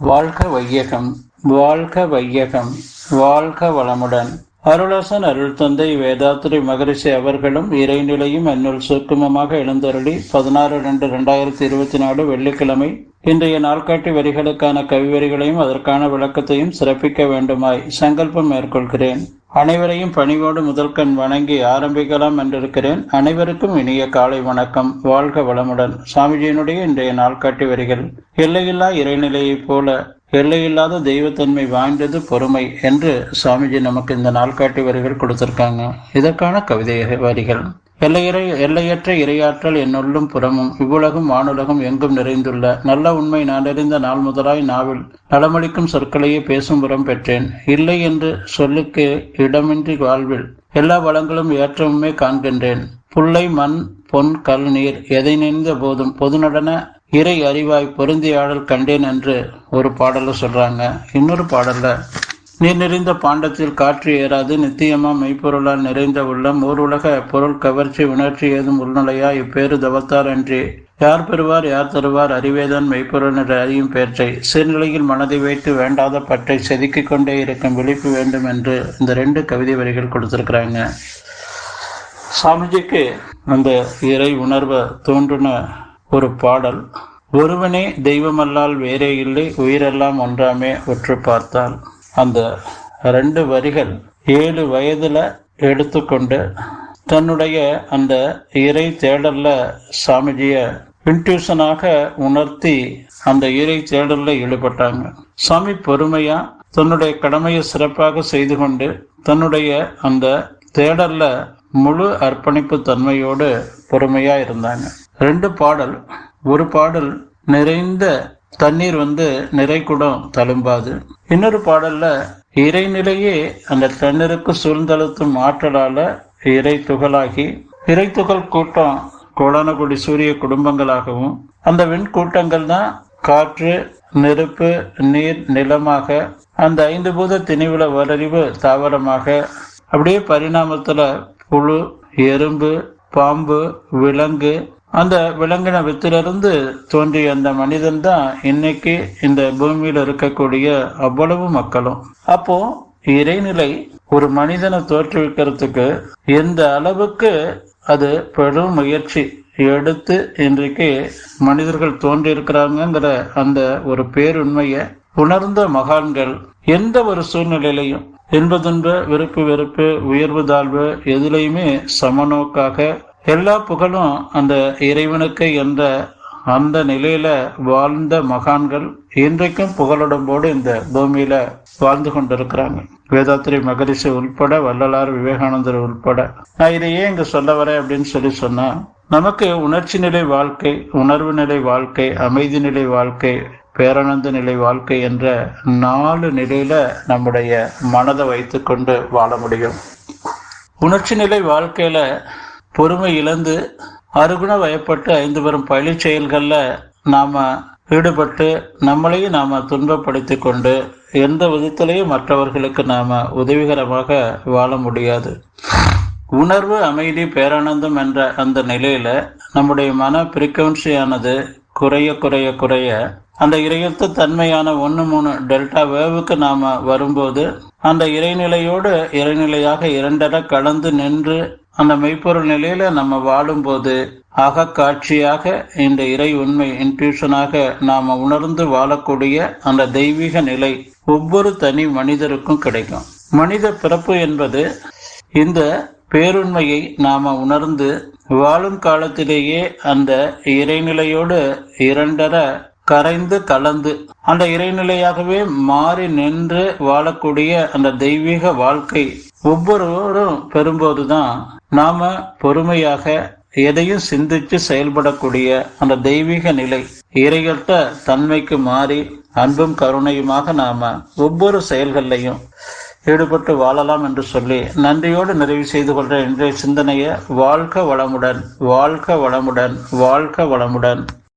வாழ்க வையகம் வாழ்க வையகம் வாழ்க வளமுடன். அருளாசன் அருள் தந்தை வேதாத்திரி மகரிஷி அவர்களும் இறைநிலையும் என்னுள் சுக்குமமாக எழுந்தருளி பதினாறு ரெண்டு ரெண்டாயிரத்தி இருபத்தி நாலு வெள்ளிக்கிழமை இன்றைய நாள்காட்டி வரிகளுக்கான கவிவரிகளையும் அதற்கான விளக்கத்தையும் சிறப்பிக்க வேண்டுமாய் சங்கல்பம் மேற்கொள்கிறேன். அனைவரையும் பணிவோடு முதல்கண் வணங்கி ஆரம்பிக்கலாம் என்றிருக்கிறேன். அனைவருக்கும் இனிய காலை வணக்கம். வாழ்க வளமுடன். சாமிஜியினுடைய இன்றைய நாள்காட்டி வரிகள் எல்லையில்லா இறைநிலையைப் போல எல்லையில்லாத தெய்வத்தன்மை வாய்ந்தது பொறுமை என்று சுவாமிஜி நமக்கு இந்த நாள்காட்டி வரிகள் கொடுத்திருக்காங்க. இதற்கான கவிதை வரிகள். எல்லையறை எல்லையற்ற இரையாற்றல் என்னுள்ளும் புறமும் இவ்வுலகும் வானுலகம் எங்கும் நிறைந்துள்ள நல்ல உண்மை நான் நாள் முதலாய் நாவில் நலமளிக்கும் சொற்களையே பேசும் புறம் பெற்றேன். இல்லை என்று சொல்லுக்கு இடமின்றி வாழ்வில் எல்லா வளங்களும் ஏற்றமுமே காண்கின்றேன். புல்லை மண் பொன் கல் நீர் எதை நினைந்த போதும் பொதுநடன இறை அறிவாய் பொருந்தியாடல் கண்டேன் என்று ஒரு பாடல சொல்றாங்க. இன்னொரு பாடல்ல நீர் நிறைந்த பாண்டத்தில் காற்று ஏறாது நித்தியமா மெய்ப்பொருளால் நிறைந்த உள்ளம் ஓர் உலக பொருள் கவர்ச்சி உணர்ச்சி ஏதும் உள்நிலையா இப்பேறு தவத்தார் அன்றி. யார் பெறுவார் யார் தருவார்? அறிவேதான் மெய்ப்பொருள் என்று அறியும் பேற்றை. சிறுநிலையில் மனதை வைத்து வேண்டாத பற்றை செதுக்கிக் கொண்டே இருக்கும் விழிப்பு வேண்டும் என்று இந்த ரெண்டு கவிதை வரிகள் கொடுத்திருக்கிறாங்க. சாமிஜிக்கு அந்த இறை உணர்வை தோன்றின ஒரு பாடல் ஒருவனே தெய்வமல்லால் வேறே இல்லை உயிரெல்லாம் ஒன்றாமே ஒற்று பார்த்தால். அந்த ரெண்டு வரிகள் ஏழு வயதுல எடுத்துக்கொண்டு தன்னுடைய அந்த இறை தேடல்ல சாமிஜிய இன்ட்யூஷனாக உணர்த்தி அந்த இறை தேடல்ல ஈடுபட்டாங்க. சாமி பொறுமையா தன்னுடைய கடமையை சிறப்பாக செய்து கொண்டு தன்னுடைய அந்த தேடல்ல முழு அர்ப்பணிப்பு தன்மையோடு பொறுமையா இருந்தாங்க. ரெண்டு பாடல். ஒரு பாடல் நிறைந்த தண்ணீர் வந்து நிறை குடம் தழும்பாது. இன்னொரு பாடல்ல இறைநிலையே அந்த தண்ணீருக்கு சூழ்ந்தழுத்தும் ஆற்றலால இறை துகளாகி இறை துகள் கூட்டம் கோடானகுடி சூரிய குடும்பங்களாகவும் அந்த விண்கூட்டங்கள் தான் காற்று நெருப்பு நீர் நிலமாக அந்த ஐந்து பூத திணிவுல வரறிவு தாவரமாக அப்படியே பரிணாமத்துல புழு எறும்பு பாம்பு விலங்கு அந்த விலங்கின வித்திலிருந்து தோன்றிய அந்த மனிதன் தான் இன்னைக்கு இந்த பூமியில இருக்கக்கூடிய அவ்வளவு மக்களும். அப்போ இறைநிலை ஒரு மனிதனை தோற்றுவிக்கிறதுக்கு எந்த அளவுக்கு அது பெரும் முயற்சி எடுத்து இன்றைக்கு மனிதர்கள் தோன்றியிருக்கிறாங்கிற அந்த ஒரு பேருண்மையை உணர்ந்த மகான்கள் எந்த ஒரு சூழ்நிலையிலையும் என்பதுன்ப விருப்பு வெறுப்பு உயர்வு தாழ்வு எதுலையுமே சமநோக்காக எல்லா புகழும் அந்த இறைவனுக்கு என்ற அந்த நிலையில வாழ்ந்த மகான்கள் இன்றைக்கும் புகழுடம்போடு இந்த பூமியில வாழ்ந்து கொண்டிருக்கிறாங்க. வேதாத்திரி மகரிஷி உள்பட வள்ளலார் விவேகானந்தர் உள்பட. நான் இதை ஏன் இங்க சொல்ல வரேன் அப்படின்னு சொல்லி சொன்னா நமக்கு உணர்ச்சி நிலை வாழ்க்கை உணர்வு நிலை வாழ்க்கை அமைதி நிலை வாழ்க்கை பேரானந்த நிலை வாழ்க்கை என்ற நாலு நிலையில நம்முடைய மனதை வைத்துக்கொண்டு வாழ முடியும். உணர்ச்சி நிலை வாழ்க்கையில பொறுமை இழந்து அருகுண வயப்பட்டு ஐந்து பெரும் பழி செயல்களில் நாம் ஈடுபட்டு நம்மளையும் நாம் துன்பப்படுத்தி கொண்டு எந்த விதத்திலையும் மற்றவர்களுக்கு நாம் உதவிகரமாக வாழ முடியாது. உணர்வு அமைதி பேரானந்தம் என்ற அந்த நிலையில் நம்முடைய மன பிரிக்கவன்சியானது குறைய குறைய குறைய அந்த இறையத்து தன்மையான ஒன்று மூணு டெல்டா வேவுக்கு நாம் வரும்போது அந்த இறைநிலையோடு இறைநிலையாக இரண்டட கலந்து நின்று அந்த மெய்ப்பொருள் நிலையில நம்ம வாழும்போது அகக்காட்சியாக இந்த இறை உண்மை இன்ட்யூஷனாக நாம் உணர்ந்து வாழக்கூடிய அந்த தெய்வீக நிலை ஒவ்வொரு தனி மனிதருக்கும் கிடைக்கும். மனித பிறப்பு என்பது இந்த பேருண்மையை நாம உணர்ந்து வாழும் காலத்திலேயே அந்த இறைநிலையோடு இரண்டர கரைந்து கலந்து அந்த இறைநிலையாகவே மாறி நின்று வாழக்கூடிய அந்த தெய்வீக வாழ்க்கை ஒவ்வொருவரும் பெறும்போதுதான் நாம பொறுமையாக எதையும் சிந்திச்சு செயல்படக்கூடிய அந்த தெய்வீக நிலை இறைகட்ட தன்மைக்கு மாறி அன்பும் கருணையுமாக நாம ஒவ்வொரு செயல்கள்லையும் ஈடுபட்டு வாழலாம் என்று சொல்லி நன்றியோடு நிறைவு செய்து கொள்ற இன்றைய சிந்தனையை வாழ்க வளமுடன் வாழ்க வளமுடன் வாழ்க வளமுடன்.